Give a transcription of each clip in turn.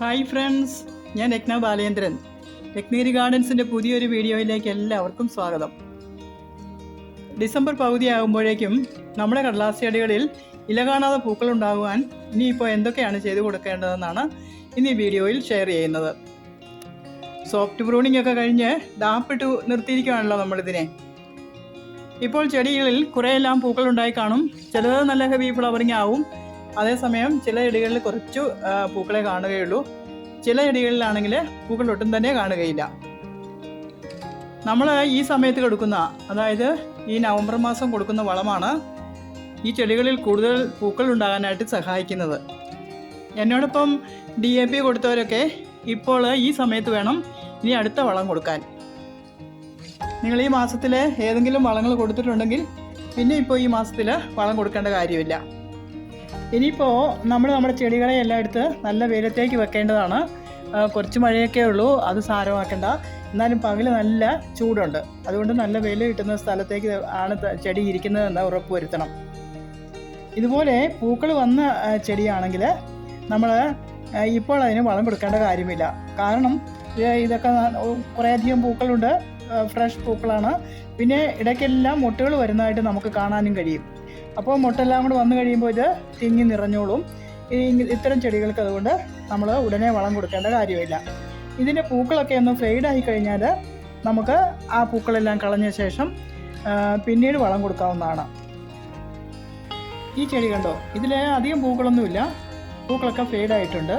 Hi friends ഞാൻ രത്ന ബാലേന്ദ്രൻ. രത്നഗിരി ഗാർഡൻസിന്റെ പുതിയൊരു വീഡിയോയിലേക്ക് എല്ലാവർക്കും സ്വാഗതം. ഡിസംബർ പകുതിയാകുമ്പോഴേക്കും നമ്മുടെ കടലാസ് ചെടികളിൽ ഇല കാണാതെ പൂക്കൾ ഉണ്ടാകുവാൻ ഇനിയിപ്പോൾ എന്തൊക്കെയാണ് ചെയ്തു കൊടുക്കേണ്ടതെന്നാണ് ഇന്ന് വീഡിയോയിൽ ഷെയർ ചെയ്യുന്നത്. സോഫ്റ്റ് ബ്രൂണിംഗ് ഒക്കെ കഴിഞ്ഞ് ഡാപ്പിട്ട് നിർത്തിയിരിക്കുകയാണല്ലോ നമ്മളിതിനെ. ഇപ്പോൾ ചെടികളിൽ കുറേയെല്ലാം പൂക്കൾ ഉണ്ടായി കാണും. ചിലത് നല്ല ഹെവി ഫ്ലവറിങ് ആവും. അതേസമയം ചില ചെടികളിൽ കുറച്ചു പൂക്കളെ കാണുകയുള്ളൂ. ചില ചെടികളിലാണെങ്കിൽ പൂക്കൾ ഒട്ടും തന്നെ കാണുകയില്ല. നമ്മൾ ഈ സമയത്ത് കൊടുക്കുന്ന അതായത് ഈ നവംബർ മാസം കൊടുക്കുന്ന വളമാണ് ഈ ചെടികളിൽ കൂടുതൽ പൂക്കൾ ഉണ്ടാകാനായിട്ട് സഹായിക്കുന്നത്. എന്നോടൊപ്പം ഡി എ പി കൊടുത്തവരൊക്കെ ഇപ്പോൾ ഈ സമയത്ത് വേണം ഇനി അടുത്ത വളം കൊടുക്കാൻ. നിങ്ങൾ ഈ മാസത്തിൽ ഏതെങ്കിലും വളങ്ങൾ കൊടുത്തിട്ടുണ്ടെങ്കിൽ പിന്നെ ഇപ്പോൾ ഈ മാസത്തിൽ വളം കൊടുക്കേണ്ട കാര്യമില്ല. ഇനിയിപ്പോൾ നമ്മൾ നമ്മുടെ ചെടികളെ എല്ലാം എടുത്ത് നല്ല വെയിലത്തേക്ക് വെക്കേണ്ടതാണ്. കുറച്ച് മഴയൊക്കെ ഉള്ളൂ അത് സാരമാക്കണ്ട. എന്നാലും പകൽ നല്ല ചൂടുണ്ട്. അതുകൊണ്ട് നല്ല വെയിൽ കിട്ടുന്ന സ്ഥലത്തേക്ക് ആണ് ചെടി ഇരിക്കുന്നതെന്ന് ഉറപ്പ് വരുത്തണം. ഇതുപോലെ പൂക്കൾ വന്ന ചെടിയാണെങ്കിൽ നമ്മൾ ഇപ്പോൾ അതിന് വളം കൊടുക്കേണ്ട കാര്യമില്ല. കാരണം ഇതൊക്കെ കുറേയധികം പൂക്കളുണ്ട്. ഫ്രഷ് പൂക്കളാണ്. പിന്നെ ഇടയ്ക്കെല്ലാം മുട്ടകൾ വരുന്നതായിട്ട് നമുക്ക് കാണാനും കഴിയും. അപ്പോൾ മുട്ടെല്ലാം കൂടെ വന്നു കഴിയുമ്പോൾ ഇത് തിങ്ങി നിറഞ്ഞോളും. ഈ ഇത്തരം ചെടികൾക്ക് അതുകൊണ്ട് നമ്മൾ ഉടനെ വളം കൊടുക്കേണ്ട കാര്യമില്ല. ഇതിന്റെ പൂക്കളൊക്കെ ഒന്ന് ഫെയ്ഡായി കഴിഞ്ഞാൽ നമുക്ക് ആ പൂക്കളെല്ലാം കളഞ്ഞ ശേഷം പിന്നീട് വളം കൊടുക്കാവുന്നതാണ്. ഈ ചെടി കണ്ടോ? ഇതിൽ അധികം പൂക്കളൊന്നുമില്ല. പൂക്കളൊക്കെ ഫെയ്ഡായിട്ടുണ്ട്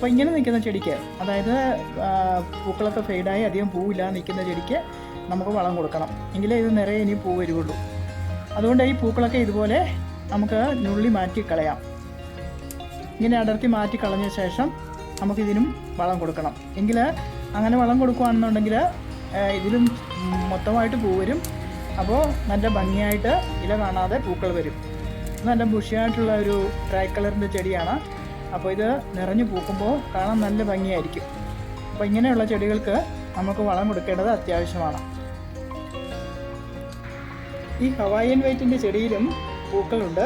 അപ്പോൾ ഇങ്ങനെ നിൽക്കുന്ന ചെടിക്ക് അതായത് പൂക്കളൊക്കെ ഫെയ്ഡായി അധികം പൂവില്ല നിൽക്കുന്ന ചെടിക്ക് നമുക്ക് വളം കൊടുക്കണം. എങ്കിലേ ഇത് നിറയെ ഇനി പൂ വരുള്ളൂ അതുകൊണ്ട് ഈ പൂക്കളൊക്കെ ഇതുപോലെ നമുക്ക് നുള്ളി മാറ്റി കളയാം. ഇങ്ങനെ അടർത്തി മാറ്റി കളഞ്ഞ ശേഷം നമുക്കിതിനും വളം കൊടുക്കണം. എങ്കിൽ അങ്ങനെ വളം കൊടുക്കുകയാണെന്നുണ്ടെങ്കിൽ ഇതിലും മൊത്തമായിട്ട് പൂ വരും. അപ്പോൾ നല്ല ഭംഗിയായിട്ട് ഇല കാണാതെ പൂക്കൾ വരും. നല്ല ബുഷിയായിട്ടുള്ള ഒരു ഡ്രൈ കളറിന്റെ ചെടിയാണ് അപ്പോൾ ഇത് നിറഞ്ഞു പൂക്കുമ്പോൾ കാണാൻ നല്ല ഭംഗിയായിരിക്കും. അപ്പോൾ ഇങ്ങനെയുള്ള ചെടികൾക്ക് നമുക്ക് വളം കൊടുക്കേണ്ടത് അത്യാവശ്യമാണ്. ഈ ഹവായിയൻ വൈറ്റിന്റെ ചെടിയിലും പൂക്കളുണ്ട്.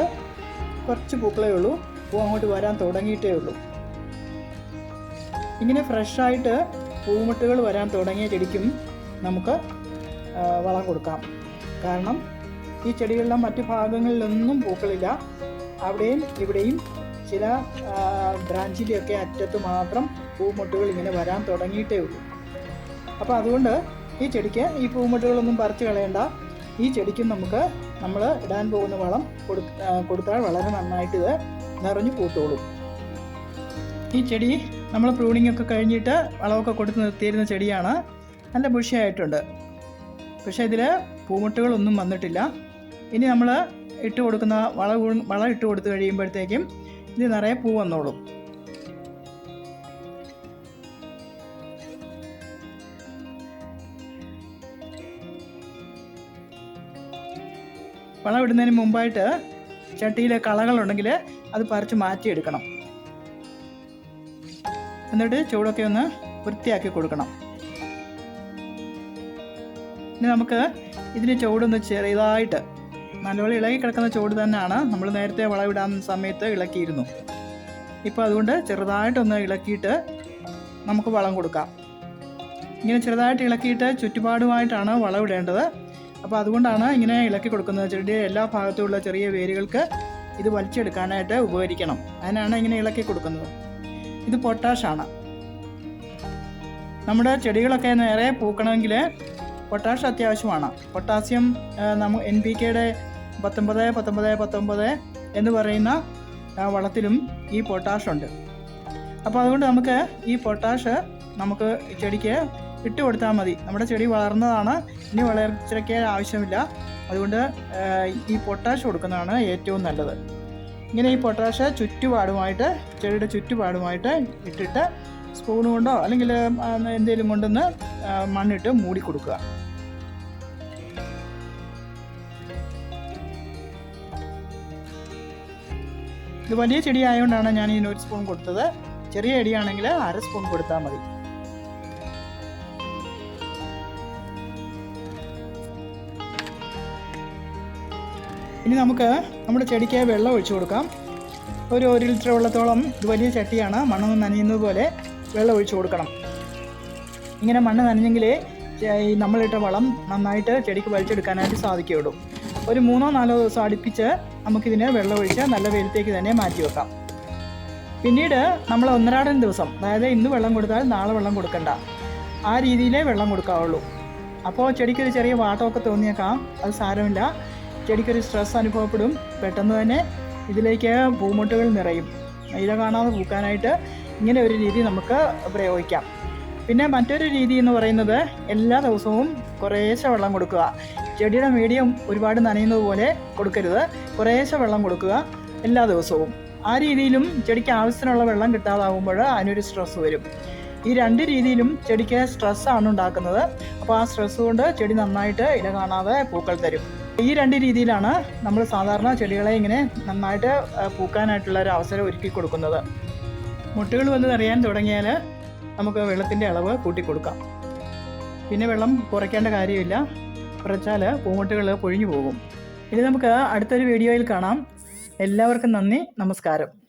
കുറച്ച് പൂക്കളേ ഉള്ളൂ. പൂ അങ്ങോട്ട് വരാൻ തുടങ്ങിയിട്ടേ ഉള്ളൂ. ഇങ്ങനെ ഫ്രഷായിട്ട് പൂമുട്ടുകൾ വരാൻ തുടങ്ങിയ ചെടിക്കും നമുക്ക് വളം കൊടുക്കാം. കാരണം ഈ ചെടികളുടെ മറ്റു ഭാഗങ്ങളിലൊന്നും പൂക്കളില്ല. അവിടെയും ഇവിടെയും ചില ബ്രാഞ്ചിന്റെയൊക്കെ അറ്റത്ത് മാത്രം പൂമുട്ടുകൾ ഇങ്ങനെ വരാൻ തുടങ്ങിയിട്ടേ ഉള്ളൂ. അപ്പോൾ അതുകൊണ്ട് ഈ ചെടിക്ക് ഈ പൂമുട്ടുകളൊന്നും പറിച്ച് കളയണ്ട. ഈ ചെടിക്കും നമുക്ക് നമ്മൾ ഇടാൻ പോകുന്ന വളം കൊടു കൊടുത്താൽ വളരെ നന്നായിട്ട് ഇത് നിറഞ്ഞു പൂത്തോളും. ഈ ചെടി നമ്മൾ പ്രൂണിംഗ് ഒക്കെ കഴിഞ്ഞിട്ട് വളമൊക്കെ കൊടുത്ത് നിർത്തിയിരുന്ന ചെടിയാണ്. നല്ല ബുഷിയായിട്ടുണ്ട്. പക്ഷേ ഇതിൽ പൂമുട്ടുകളൊന്നും വന്നിട്ടില്ല. ഇനി നമ്മൾ ഇട്ട് കൊടുക്കുന്ന വള വളം ഇട്ട് കൊടുത്തു കഴിയുമ്പോഴത്തേക്കും ഇത് നിറയെ പൂ വന്നോളും. വളം ഇടുന്നതിന് മുമ്പായിട്ട് ചട്ടിയിൽ കളകളുണ്ടെങ്കിൽ അത് പറിച്ച് മാറ്റിയെടുക്കണം. എന്നിട്ട് ചൂടൊക്കെ ഒന്ന് വൃത്തിയാക്കി കൊടുക്കണം. ഇനി നമുക്ക് ഇതിന് ചൂടൊന്ന് ചെറിയതായിട്ട് നല്ലപോലെ ഇളകി കിടക്കുന്ന ചൂട് തന്നെയാണ് നമ്മൾ നേരത്തെ വളവിടാൻ സമയത്ത് ഇളക്കിയിരുന്നു. ഇപ്പോൾ അതുകൊണ്ട് ചെറുതായിട്ടൊന്ന് ഇളക്കിയിട്ട് നമുക്ക് വളം കൊടുക്കാം. ഇങ്ങനെ ചെറുതായിട്ട് ഇളക്കിയിട്ട് ചുറ്റുപാടുമായിട്ടാണ് വളമിടേണ്ടത് അപ്പോൾ അതുകൊണ്ടാണ് ഇങ്ങനെ ഇളക്കി കൊടുക്കുന്നത്. ചെടിയുടെ എല്ലാ ഭാഗത്തുമുള്ള ചെറിയ വേരുകൾക്ക് ഇത് വലിച്ചെടുക്കാനായിട്ട് ഉപകരിക്കണം. അതിനാണ് ഇങ്ങനെ ഇളക്കി കൊടുക്കുന്നത്. ഇത് പൊട്ടാഷാണ്. നമ്മുടെ ചെടികളൊക്കെ നേരെ പൂക്കണമെങ്കിൽ പൊട്ടാഷ് അത്യാവശ്യമാണ്. പൊട്ടാസ്യം നമ്മ എൻ പി കെയുടെ പത്തൊമ്പത് പത്തൊമ്പത് പത്തൊമ്പത് എന്ന് പറയുന്ന വളത്തിലും ഈ പൊട്ടാഷ് ഉണ്ട്. അപ്പോൾ അതുകൊണ്ട് നമുക്ക് ഈ പൊട്ടാഷ് നമുക്ക് ചെടിക്ക് ഇട്ട് കൊടുത്താൽ മതി. നമ്മുടെ ചെടി വളർന്നതാണ് ഇനി വളർച്ചയ്ക്ക് ആവശ്യമില്ല. അതുകൊണ്ട് ഈ പൊട്ടാഷ് കൊടുക്കുന്നതാണ് ഏറ്റവും നല്ലത്. ഇങ്ങനെ ഈ പൊട്ടാഷ് ചുറ്റുപാടുമായിട്ട് ചെടിയുടെ ചുറ്റുപാടുമായിട്ട് ഇട്ടിട്ട് സ്പൂൺ കൊണ്ടോ അല്ലെങ്കിൽ എന്തെങ്കിലും കൊണ്ടൊന്ന് മണ്ണിട്ട് മൂടി കൊടുക്കുക. ഇത് വലിയ ചെടി ആയതുകൊണ്ടാണ് ഞാൻ ഇതിന് ഒരു സ്പൂൺ കൊടുത്തത്. ചെറിയ ചെടിയാണെങ്കിൽ അര സ്പൂൺ കൊടുത്താൽ മതി. ഇനി നമുക്ക് നമ്മുടെ ചെടിക്ക് വെള്ളം ഒഴിച്ചു കൊടുക്കാം. ഒരു ഒരു ലിറ്റർ വെള്ളത്തോളം ഇത് വലിയ ചട്ടിയാണ്. മണ്ണ് നനയുന്നത് പോലെ വെള്ളം ഒഴിച്ചു കൊടുക്കണം. ഇങ്ങനെ മണ്ണ് നനഞ്ഞെങ്കിൽ ഈ നമ്മളിട്ട വളം നന്നായിട്ട് ചെടിക്ക് വലിച്ചെടുക്കാനായിട്ട് സാധിക്കുകയുള്ളൂ. ഒരു മൂന്നോ നാലോ ദിവസം അടുപ്പിച്ച് നമുക്കിതിന് വെള്ളം ഒഴിച്ച് നല്ല വെയിലത്തേക്ക് തന്നെ മാറ്റി വെക്കാം. പിന്നീട് നമ്മൾ ഒന്നരാടൻ ദിവസം അതായത് ഇന്ന് വെള്ളം കൊടുത്താൽ നാളെ വെള്ളം കൊടുക്കണ്ട ആ രീതിയിലേ വെള്ളം കൊടുക്കാവുള്ളൂ. അപ്പോൾ ചെടിക്കൊരു ചെറിയ വാട്ടമൊക്കെ തോന്നിയേക്കാം അത് സാരമില്ല. ചെടിക്കൊരു സ്ട്രെസ് അനുഭവപ്പെടും പെട്ടെന്ന് തന്നെ ഇതിലേക്ക് പൂമുട്ടുകൾ നിറയും. ഇല കാണാതെ പൂക്കാനായിട്ട് ഇങ്ങനെ ഒരു രീതി നമുക്ക് പ്രയോഗിക്കാം. പിന്നെ മറ്റൊരു രീതി എന്ന് പറയുന്നത് എല്ലാ ദിവസവും കുറേശ്ശെ വെള്ളം കൊടുക്കുക. ചെടിയുടെ മീഡിയം ഒരുപാട് നനയുന്നത് പോലെ കൊടുക്കരുത്. കുറേശ്ശെ വെള്ളം കൊടുക്കുക എല്ലാ ദിവസവും. ആ രീതിയിലും ചെടിക്ക് ആവശ്യത്തിനുള്ള വെള്ളം കിട്ടാതാവുമ്പോൾ അതിനൊരു സ്ട്രെസ് വരും. ഈ രണ്ട് രീതിയിലും ചെടിക്ക് സ്ട്രെസ്സാണ് ഉണ്ടാക്കുന്നത്. അപ്പോൾ ആ സ്ട്രെസ് കൊണ്ട് ചെടി നന്നായിട്ട് ഇല കാണാതെ പൂക്കൾ തരും. ഈ രണ്ട് രീതിയിലാണ് നമ്മൾ സാധാരണ ചെടികളെ ഇങ്ങനെ നന്നായിട്ട് പൂക്കാനായിട്ടുള്ള ഒരു അവസരം ഒരുക്കി കൊടുക്കുന്നത്. മുട്ടുകൾ വന്ന് അറിയാൻ തുടങ്ങിയാൽ നമുക്ക് വെള്ളത്തിന്റെ അളവ് കൂട്ടിക്കൊടുക്കാം. പിന്നെ വെള്ളം കുറയ്ക്കേണ്ട കാര്യമില്ല. കുറച്ചാൽ പൂമുട്ടുകൾ പൊഴിഞ്ഞു പോകും. ഇനി നമുക്ക് അടുത്തൊരു വീഡിയോയിൽ കാണാം. എല്ലാവർക്കും നന്ദി. നമസ്കാരം.